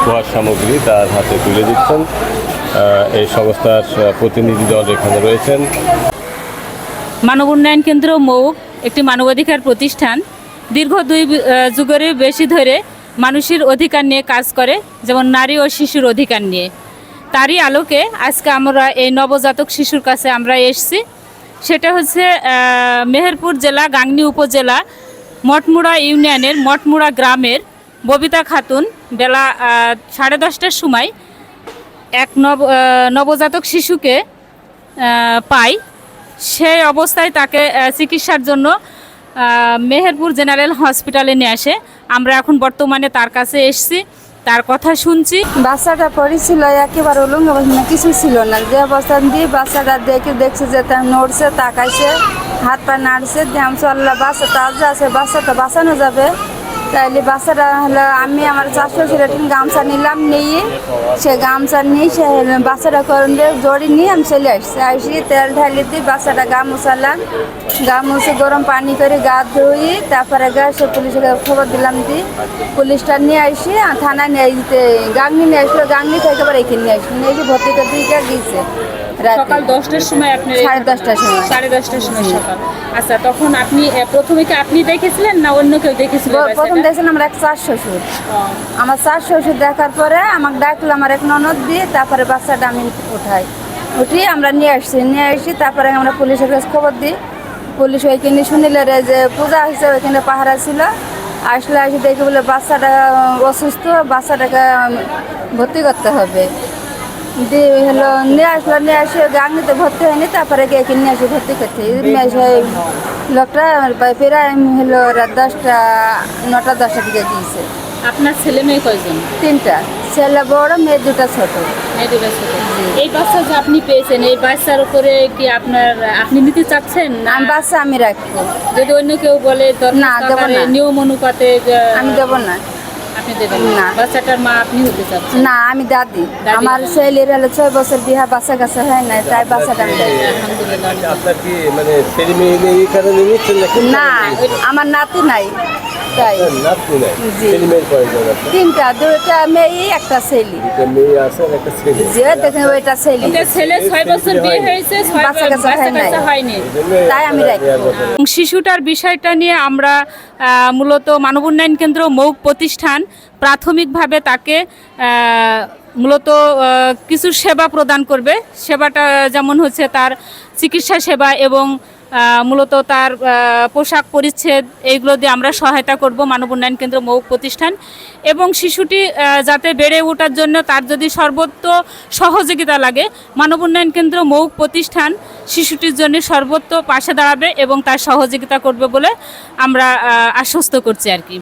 উপহার সামগ্রী তার হাতে তুলে দিচ্ছেন। এই সংস্থার প্রতিনিধি দল এখানে রয়েছেন। মানব উন্নয়ন কেন্দ্র মৌক একটি মানবাধিকার প্রতিষ্ঠান। দীর্ঘ দুই আহ, যুগেরও বেশি ধরে মানুষের অধিকার নিয়ে কাজ করে যেমন নারী ও শিশুর অধিকার নিয়ে। তারই আলোকে আজকে আমরা এই নবজাতক শিশুর কাছে আমরা এসেছি। সেটা হচ্ছে মেহেরপুর জেলা গাংনী উপজেলা মঠমুড়া ইউনিয়নের মঠমুড়া গ্রামের ববিতা খাতুন, বেলা সাড়ে দশটার সময় এক নব নবজাতক শিশুকে পাই সেই অবস্থায় তাকে চিকিৎসার জন্য মেহেরপুর জেনারেল হসপিটালে নিয়ে আসে। আমরা এখন বর্তমানে তার কাছে এসেছি, তার কথা শুনছি। বাচ্চাটা পড়েছিল, একেবারে উলঙ্গ অবস্থা কিছু ছিল না। যে অবস্থা দিয়ে বাচ্চাটা দেখে দেখছে যে তার নড়ছে, তাকাইছে, হাত পা নাড়ছে ধ্যান আল্লাহ বাচ্চা তাজা আছে, বাচ্চাটা বাঁচানো যাবে। তাইলে বাচ্চাটা হলো, আমি আমার চারশো ছিল গামছা নিলাম, নিয়ে সে গামছা নিয়ে সে বাচ্চাটা করেন জড়ি নিয়ে আমি চলে আসছি। আসি, তেল ঢালি দিয়ে বাচ্চাটা গা মুছালাম গা মুছে গরম পানি করে গা ধুই, তারপরে গা সে পুলিশকে খবর দিলাম দি, পুলিশটা নিয়ে আসি থানায় নিয়ে আসতে গাংনি নিয়ে আসলো গাংনি থেকে আবার এখানে নিয়ে আসলো নিয়ে এসে ভর্তি করে দিয়ে গিয়েছে। সকাল দশটার সময় আপনি সাড়ে দশটার সময়। সাড়ে দশটার সময় সকাল। আচ্ছা তখন আপনি প্রথমে কি আপনি দেখেছিলেন না অন্য কেউ দেখেছিল ব- প্রথম বাচ্চাটা? আমার এক চার শ্বশুর। আমার চার শ্বশুর দেখার পরে আমাকে ডাকলো আমার এক ননদ দিয়ে তারপরে বাচ্চাটা আমি উঠাই। উঠিয়ে আমরা নিয়ে আসছি। নিয়ে আসি তারপরে আমরা পুলিশের কাছে খবর দিই। পুলিশ ওইখানে শুনিলে রে যে পূজা হয়েছে ওইখানে পাহারা ছিল। আসলে আসি দেখি বলে বাচ্চাটা অসুস্থ বাচ্চাটাকে ভর্তি করতে হবে। দিয়ে হলো নিয়ে আসলো নিয়ে আসে গাঙ্গিতে ভর্তি হয়নি তারপরে গিয়ে নিয়ে আসি ভর্তি করতে লোকটা প্রায় হলো রাত দশটা নটা দশটা দিকে গিয়েছে। আপনার ছেলে মেয়ে কয়জন? তিনটা। ছেলে বড় মেয়ে দুটো ছোট। মেয়ে দুটো ছোট। এই বাচ্চা যে আপনি পেয়েছেন এই বাচ্চার উপরে কি আপনার আপনি নিতে চাচ্ছেন না? আমি বাচ্চা আমি রাখব। যদি অন্য কেউ বলে না, দেবো না। নিয়ম অনুপাতে আমি দেবো না। না। বাচ্চাটার মা আপনি হতে চাচ্ছেন? না আমি দাদি। আমার ছেলের হলো ছয় বছর বিহা বাচ্চা কাছে হয় না তাই বাচ্চাটা আমি আলহামদুলিল্লাহ আপনার কি মানে ছেলে মেয়ে না আমার নাতি নাই। তিনটা দুটা মেয়ে একটা ছেলে। যে দেখেন ওইটা ছেলে ছেলে ছয় বছর বিয়ে হয়েছে বাচ্চা কাচ্চা বাচ্চা হয় নাই। কাচ্চা হয়নি তাই আমি শিশুটার বিষয়টা নিয়ে আমরা মূলত মানব উন্নয়ন কেন্দ্র মৌক প্রতিষ্ঠান প্রাথমিকভাবে তাকে মূলত কিছু সেবা প্রদান করবে। সেবাটা যেমন হচ্ছে তার চিকিৎসা সেবা এবং মূলত তার পোশাক পরিচ্ছেদ এইগুলো দিয়ে আমরা সহায়তা করব মানব উন্নয়ন কেন্দ্র মৌক প্রতিষ্ঠান। এবং শিশুটি যাতে বেড়ে ওঠার জন্য তার যদি সর্বত্র সহযোগিতা লাগে, মানব উন্নয়ন কেন্দ্র মৌক প্রতিষ্ঠান শিশুটির জন্য সর্বত্র পাশে দাঁড়াবে এবং তার সহযোগিতা করবে বলে আমরা আশ্বস্ত করছি আর কি।